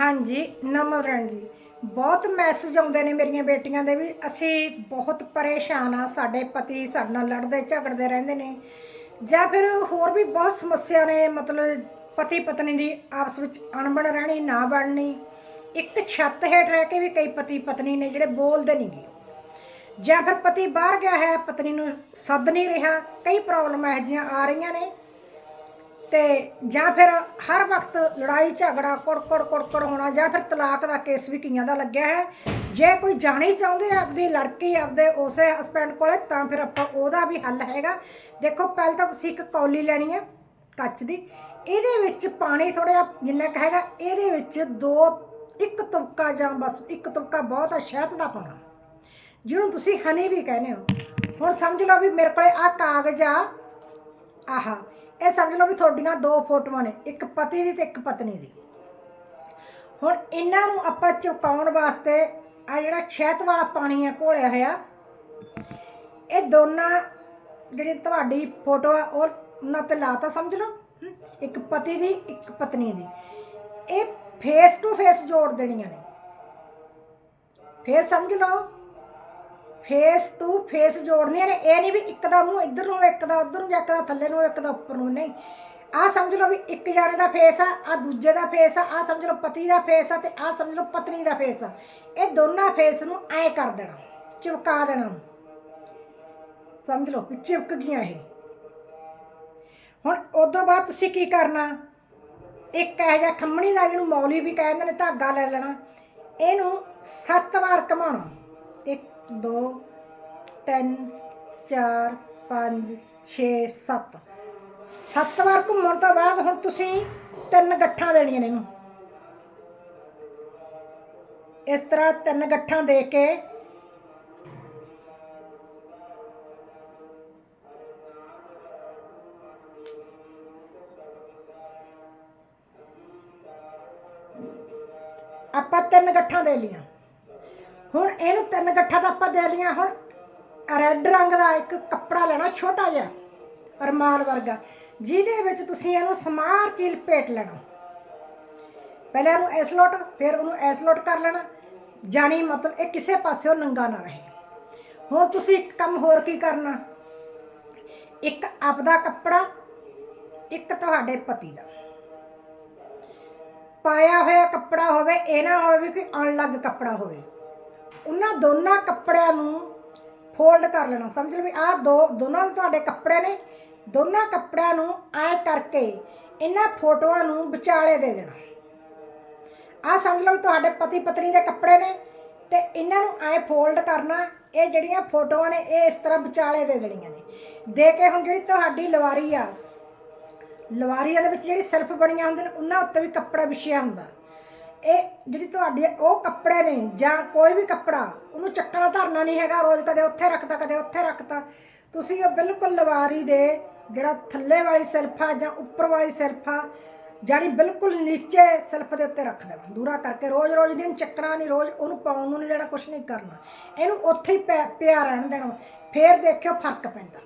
ਹਾਂਜੀ ਨਮਰਨ ਜੀ। ਬਹੁਤ ਮੈਸੇਜ ਆਉਂਦੇ ਨੇ ਮੇਰੀਆਂ ਬੇਟੀਆਂ ਦੇ ਵੀ, ਅਸੀਂ ਬਹੁਤ ਪਰੇਸ਼ਾਨ ਆ, ਸਾਡੇ ਪਤੀ ਸਾਡੇ ਨਾਲ ਲੜਦੇ, ਝਗੜਦੇ ਰਹਿੰਦੇ ਨੇ। ਜਾਂ ਫਿਰ ਹੋਰ ਵੀ ਬਹੁਤ ਸਮੱਸਿਆ ਨੇ, ਮਤਲਬ ਪਤੀ ਪਤਨੀ ਦੀ ਆਪਸ ਵਿੱਚ ਅਣਬਣ ਰਹਿਣੀ, ਨਾ ਬਣਨੀ। ਇੱਕ ਛੱਤ ਹੇਠ ਰਹਿ ਕੇ ਵੀ ਕਈ ਪਤੀ ਪਤਨੀ ਨੇ ਜਿਹੜੇ ਬੋਲਦੇ ਨਹੀਂ ਗੇ। ਜਾਂ ਫਿਰ ਪਤੀ ਬਾਹਰ ਗਿਆ ਹੈ, ਪਤਨੀ ਨੂੰ ਸੱਦ ਨਹੀਂ ਰਿਹਾ, ਕਈ ਪ੍ਰੋਬਲਮ ਇਹੋ ਜਿਹੀਆਂ ਆ ਰਹੀਆਂ ਨੇ। ਤੇ ਜਾਂ ਫਿਰ ਹਰ ਵਕਤ ਲੜਾਈ, ਝਗੜਾ, ਕੁੜਕੜ ਕੁੜਕੜ ਹੋਣਾ, ਜਾਂ ਫਿਰ ਤਲਾਕ ਦਾ ਕੇਸ ਵੀ ਕਈਆਂ ਦਾ ਲੱਗਿਆ ਹੈ। ਜੇ ਕੋਈ ਜਾਣੀ ਚਾਹੁੰਦੇ ਆ ਆਪਣੀ ਲੜਕੀ, ਆਪਦੇ ਉਸੇ ਹਸਬੈਂਡ ਕੋਲੇ, ਤਾਂ ਫਿਰ ਆਪਾਂ ਉਹਦਾ ਵੀ ਹੱਲ ਹੈਗਾ। ਦੇਖੋ, ਪਹਿਲਾਂ ਤਾਂ ਤੁਸੀਂ ਇੱਕ ਕੌਲੀ ਲੈਣੀ ਹੈ, ਕੱਚ ਦੀ। ਇਹਦੇ ਵਿੱਚ ਪਾਣੀ ਥੋੜਾ ਜਿੰਨਾ ਕੁ ਹੈਗਾ, ਇਹਦੇ ਵਿੱਚ ਦੋ, ਇੱਕ ਤੁਪਕਾ ਜਾਂ ਬਸ ਇੱਕ ਤੁਪਕਾ ਬਹੁਤ ਆ, ਸ਼ਹਿਦ ਦਾ ਪਾਉਣਾ। ਜਿਹਨੂੰ ਤੁਸੀਂ ਹਨੀ ਵੀ ਕਹਿੰਦੇ ਹੋ। ਹੁਣ ਸਮਝ ਲਓ ਵੀ ਮੇਰੇ ਕੋਲੇ ਆ ਕਾਗਜ਼ ਆ ਆਹਾ, ਇਹ ਸਮਝ ਲਓ ਵੀ ਤੁਹਾਡੀਆਂ ਦੋ ਫੋਟੋਆਂ ਨੇ, ਇੱਕ ਪਤੀ ਦੀ ਤੇ ਇੱਕ ਪਤਨੀ ਦੀ। ਹੁਣ ਇਹਨਾਂ ਨੂੰ ਆਪਾਂ ਚੁਕਾਉਣ ਵਾਸਤੇ ਆ ਜਿਹੜਾ ਛੇਤ ਵਾਲਾ ਪਾਣੀ ਹੈ ਘੋਲਿਆ ਹੋਇਆ, ਇਹ ਦੋਨਾਂ ਜਿਹੜੀ ਤੁਹਾਡੀ ਫੋਟੋ ਆ, ਉਹ ਉਹਨਾਂ ਤੇ ਲਾਤਾ ਸਮਝ ਲਓ। ਇੱਕ ਪਤੀ ਦੀ, ਇੱਕ ਪਤਨੀ ਦੀ। ਇਹ ਫੇਸ ਟੂ ਫੇਸ ਜੋੜ ਦੇਣੀਆਂ ਨੇ। ਫੇਰ ਸਮਝ ਲਓ ਫੇਸ ਟੂ ਫੇਸ ਜੋੜਨੀਆਂ ਨੇ, ਇਹ ਨਹੀਂ ਵੀ ਇੱਕ ਦਾ ਮੂੰਹ ਇੱਧਰ ਨੂੰ ਇੱਕ ਦਾ ਉੱਧਰ ਨੂੰ ਜਾਂ ਇੱਕ ਦਾ ਥੱਲੇ ਨੂੰ ਇੱਕ ਦਾ ਉੱਪਰ ਨੂੰ, ਨਹੀਂ। ਆਹ ਸਮਝ ਲਓ ਵੀ ਇੱਕ ਜਾਣੇ ਦਾ ਫੇਸ ਆ ਆ ਦੂਜੇ ਦਾ ਫੇਸ ਆ ਆ ਸਮਝ ਲਓ ਪਤੀ ਦਾ ਫੇਸ ਆ ਤੇ ਆ ਸਮਝ ਲਓ ਪਤਨੀ ਦਾ ਫੇਸ ਆ। ਇਹ ਦੋਨਾਂ ਫੇਸ ਨੂੰ ਐ ਕਰ ਦੇਣਾ, ਚਿਪਕਾ ਦੇਣਾ। ਸਮਝ ਲਓ ਵੀ ਚਿਪਕ ਗਈਆਂ ਇਹ। ਹੁਣ ਉਦੋਂ ਬਾਅਦ ਤੁਸੀਂ ਕੀ ਕਰਨਾ? ਇੱਕ ਇਹ ਜਿਹਾ ਖੰਮਣੀ ਦਾ ਜਿਹਨੂੰ ਮੌਲੀ ਵੀ ਕਹਿੰਦੇ ਨੇ, ਧਾਗਾ ਲੈ ਲੈਣਾ। ਇਹਨੂੰ ਸੱਤ ਵਾਰ ਘਮਾਉਣਾ। 1 2 3 4 5 6 7 ਸੱਤ ਵਾਰ ਘੁੰਮਣ ਤੋਂ ਬਾਅਦ ਹੁਣ ਤੁਸੀਂ ਤਿੰਨ ਗੱਠਾਂ ਦੇਣੀਆਂ ਨੇ ਇਹਨੂੰ। ਇਸ ਤਰ੍ਹਾਂ ਤਿੰਨ ਗੱਠਾਂ ਦੇ ਕੇ ਆਪਾਂ ਤਿੰਨ ਗੱਠਾਂ ਦੇ ਲੀਆਂ ਹੁਣ ਇਹਨੂੰ ਤਿੰਨ ਗੱਠਾ ਤਾਂ ਆਪਾਂ ਦੇ ਲੀਆਂ ਹੁਣ ਰੈੱਡ ਰੰਗ ਦਾ ਇੱਕ ਕੱਪੜਾ ਲੈਣਾ, ਛੋਟਾ ਜਿਹਾ, ਰਮਾਲ ਵਰਗਾ। ਜਿਹਦੇ ਵਿੱਚ ਤੁਸੀਂ ਇਹਨੂੰ ਸਮਾਰ ਕੇ ਲਪੇਟ ਲੈਣਾ। ਪਹਿਲਾਂ ਇਹਨੂੰ ਇਸ ਲੋਟ, ਫਿਰ ਉਹਨੂੰ ਇਸ ਲੋਟ ਕਰ ਲੈਣਾ। ਜਾਣੀ ਮਤਲਬ ਇਹ ਕਿਸੇ ਪਾਸਿਓਂ ਨੰਗਾ ਨਾ ਰਹੇ। ਹੁਣ ਤੁਸੀਂ ਇੱਕ ਕੰਮ ਹੋਰ ਕੀ ਕਰਨਾ? ਇੱਕ ਆਪਦਾ ਕੱਪੜਾ, ਇੱਕ ਤੁਹਾਡੇ ਪਤੀ ਦਾ। ਪਾਇਆ ਹੋਇਆ ਕੱਪੜਾ ਹੋਵੇ, ਇਹ ਨਾ ਹੋਵੇ ਕਿ ਅਣਲੱਗ ਕੱਪੜਾ ਹੋਵੇ। ਉਹਨਾਂ ਦੋਨਾਂ ਕੱਪੜਿਆਂ ਨੂੰ ਫੋਲਡ ਕਰ ਲੈਣਾ। ਸਮਝ ਲਓ ਵੀ ਆਹ ਦੋ, ਦੋਨਾਂ ਦੇ ਤੁਹਾਡੇ ਕੱਪੜੇ ਨੇ, ਦੋਨਾਂ ਕੱਪੜਿਆਂ ਨੂੰ ਐ ਕਰਕੇ ਇਹਨਾਂ ਫੋਟੋਆਂ ਨੂੰ ਵਿਚਾਲੇ ਦੇ ਦੇਣਾ। ਆਹ ਸਮਝ ਲਓ ਵੀ ਤੁਹਾਡੇ ਪਤੀ ਪਤਨੀ ਦੇ ਕੱਪੜੇ ਨੇ ਤੇ ਇਹਨਾਂ ਨੂੰ ਐ ਫੋਲਡ ਕਰਨਾ, ਇਹ ਜਿਹੜੀਆਂ ਫੋਟੋਆਂ ਨੇ, ਇਹ ਇਸ ਤਰ੍ਹਾਂ ਵਿਚਾਲੇ ਦੇ ਦੇਣੀਆਂ ਨੇ। ਦੇ ਕੇ ਹੁਣ ਜਿਹੜੀ ਤੁਹਾਡੀ ਲਵਾਰੀ ਆ, ਲਵਾਰੀਆਂ ਦੇ ਵਿੱਚ ਜਿਹੜੀ ਸੈਲਫ ਬਣੀਆਂ ਹੁੰਦੀਆਂ ਨੇ, ਉਹਨਾਂ ਉੱਤੇ ਵੀ ਕੱਪੜਾ ਵਿਛਿਆ ਹੁੰਦਾ। ਇਹ ਜਿਹੜੀ ਤੁਹਾਡੀ ਉਹ ਕੱਪੜੇ ਨੇ ਜਾਂ ਕੋਈ ਵੀ ਕੱਪੜਾ, ਉਹਨੂੰ ਚੱਕਣਾ ਧਰਨਾ ਨਹੀਂ ਹੈਗਾ ਰੋਜ਼ ਕਦੇ ਉੱਥੇ ਰੱਖਦਾ, ਕਦੇ ਉੱਥੇ ਰੱਖਦਾ। ਤੁਸੀਂ ਉਹ ਬਿਲਕੁਲ ਲਵਾਰੀ ਦੇ ਜਿਹੜਾ ਥੱਲੇ ਵਾਲੀ ਸੈਲਫ ਆ ਜਾਂ ਉੱਪਰ ਵਾਲੀ ਸੈਲਫ ਆ ਜਾਨੀ ਬਿਲਕੁਲ ਨੀਚੇ ਸੈਲਫ ਦੇ ਉੱਤੇ ਰੱਖ ਦੇਣਾ। ਦੂਰਾ ਕਰਕੇ ਰੋਜ਼ ਰੋਜ਼ ਦਿਨ ਚੱਕਣਾ ਨਹੀਂ, ਰੋਜ਼ ਉਹਨੂੰ ਪਾਉਣ ਨੂੰ ਨਹੀਂ ਦੇਣਾ ਕੁਝ ਨਹੀਂ ਕਰਨਾ। ਇਹਨੂੰ ਉੱਥੇ ਹੀ ਪਿਆ- ਪਿਆ ਰਹਿਣ ਦੇਣਾ, ਫੇਰ ਦੇਖਿਓ ਫ਼ਰਕ ਪੈਂਦਾ।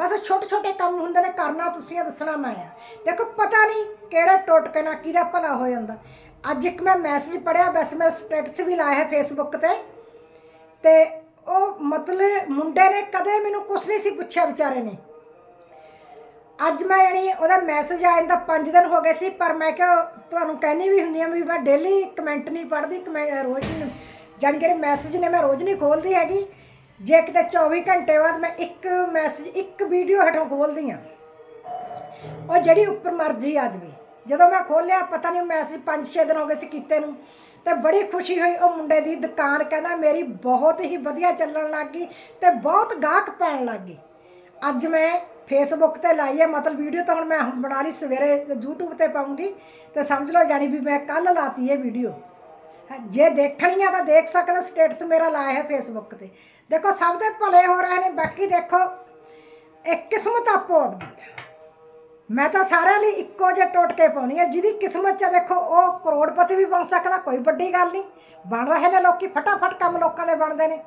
ਬਸ ਛੋਟੇ ਛੋਟੇ ਕੰਮ ਹੁੰਦੇ ਨੇ, ਕਰਨਾ ਤੁਸੀਂ ਆ, ਦੱਸਣਾ ਮੈਂ ਆ। ਦੇਖੋ ਪਤਾ ਨਹੀਂ ਕਿਹੜਾ ਟੋਟਕੇ ਨਾਲ ਕਿਹਦਾ ਭਲਾ ਹੋ ਜਾਂਦਾ। ਅੱਜ ਇੱਕ ਮੈਂ ਮੈਸੇਜ ਪੜਿਆ ਵੈਸੇ ਮੈਂ ਸਟੇਟਸ ਵੀ ਲਾਇਆ ਹੈ ਫੇਸਬੁੱਕ ਤੇ ਤੇ ਉਹ ਮਤਲਬ ਮੁੰਡੇ ਨੇ ਕਦੇ ਮੈਨੂੰ ਕੁਝ ਨਹੀਂ ਸੀ ਪੁੱਛਿਆ ਵਿਚਾਰੇ ਨੇ। ਅੱਜ ਮੈਂ ਯਾਨੀ ਉਹਦਾ ਮੈਸੇਜ ਆਇਆ ਦਾ 5 ਦਿਨ ਹੋ ਗਏ ਸੀ, ਪਰ ਮੈਂ ਕਿਹਾ ਤੁਹਾਨੂੰ ਕਹਿਣੀ ਵੀ ਹੁੰਦੀ ਆ ਵੀ ਮੈਂ ਡੇਲੀ ਕਮੈਂਟ ਨਹੀਂ ਪੜ੍ਹਦੀ ਕਮੈਂ ਰੋਜ਼ ਨਹੀਂ, ਜਾਣੀ ਕਿ ਮੈਸੇਜ ਨੇ ਮੈਂ ਰੋਜ਼ ਨਹੀਂ ਖੋਲਦੀ ਹੈਗੀ। ਜੇ ਕਿਤੇ 24 ਘੰਟੇ ਬਾਅਦ ਮੈਂ ਇੱਕ ਮੈਸੇਜ ਇੱਕ ਵੀਡੀਓ ਹਟੋਂ ਖੋਲਦੀ ਆ। ਉਹ ਜਿਹੜੀ ਉੱਪਰ ਮਰਜ਼ੀ ਆ ਜਾਵੇ ਜਦੋਂ ਮੈਂ ਖੋਲਿਆ ਪਤਾ ਨਹੀਂ ਮੈਸੇਜ 5-6 ਦਿਨ ਹੋ ਗਏ ਸੀ ਕੀਤੇ ਨੂੰ, ਤੇ ਬੜੀ ਖੁਸ਼ੀ ਹੋਈ ਉਹ ਮੁੰਡੇ ਦੀ ਦੁਕਾਨ, ਕਹਿੰਦਾ ਮੇਰੀ ਬਹੁਤ ਹੀ ਵਧੀਆ ਚੱਲਣ ਲੱਗ ਗਈ ਤੇ ਬਹੁਤ ਗਾਹਕ ਪੈਣ ਲੱਗ ਗਈ ਅੱਜ ਮੈਂ ਫੇਸਬੁੱਕ ਤੇ ਲਾਈ ਹੈ, ਮਤਲਬ ਵੀਡੀਓ ਤਾਂ ਹੁਣ ਮੈਂ ਹੁਣ ਬਣਾ ਲਈ, ਸਵੇਰੇ YouTube ਤੇ ਪਾਉਂਗੀ ਤੇ ਸਮਝ ਲਓ ਜਾਨੀ ਵੀ ਮੈਂ ਕੱਲ ਲਾਤੀ ਇਹ ਵੀਡੀਓ ਜੇ ਦੇਖਣੀ ਆ ਤਾਂ ਦੇਖ ਸਕਦਾ ਸਟੇਟਸ ਮੇਰਾ ਲਾਇਆ ਹੈ ਫੇਸਬੁੱਕ ਤੇ। ਦੇਖੋ, ਸਭ ਦੇ ਭਲੇ ਹੋ ਰਹੇ ਨੇ, ਬਾਕੀ ਦੇਖੋ ਇਹ ਕਿਸਮਤ ਆਪੋ ਆਪਦੀ ਹੈ। ਮੈਂ ਤਾਂ ਸਾਰਿਆਂ ਲਈ ਇੱਕੋ ਜਿਹੇ ਟੋਟਕੇ ਪਾਉਣੀ ਹੈ ਜਿਹਦੀ ਕਿਸਮਤ 'ਚ ਦੇਖੋ, ਉਹ ਕਰੋੜਪਤੀ ਵੀ ਬਣ ਸਕਦਾ, ਕੋਈ ਵੱਡੀ ਗੱਲ ਨਹੀਂ। ਬਣ ਰਹੇ ਨੇ ਲੋਕੀ, ਫਟਾਫਟ ਕੰਮ ਲੋਕਾਂ ਦੇ ਬਣਦੇ ਨੇ।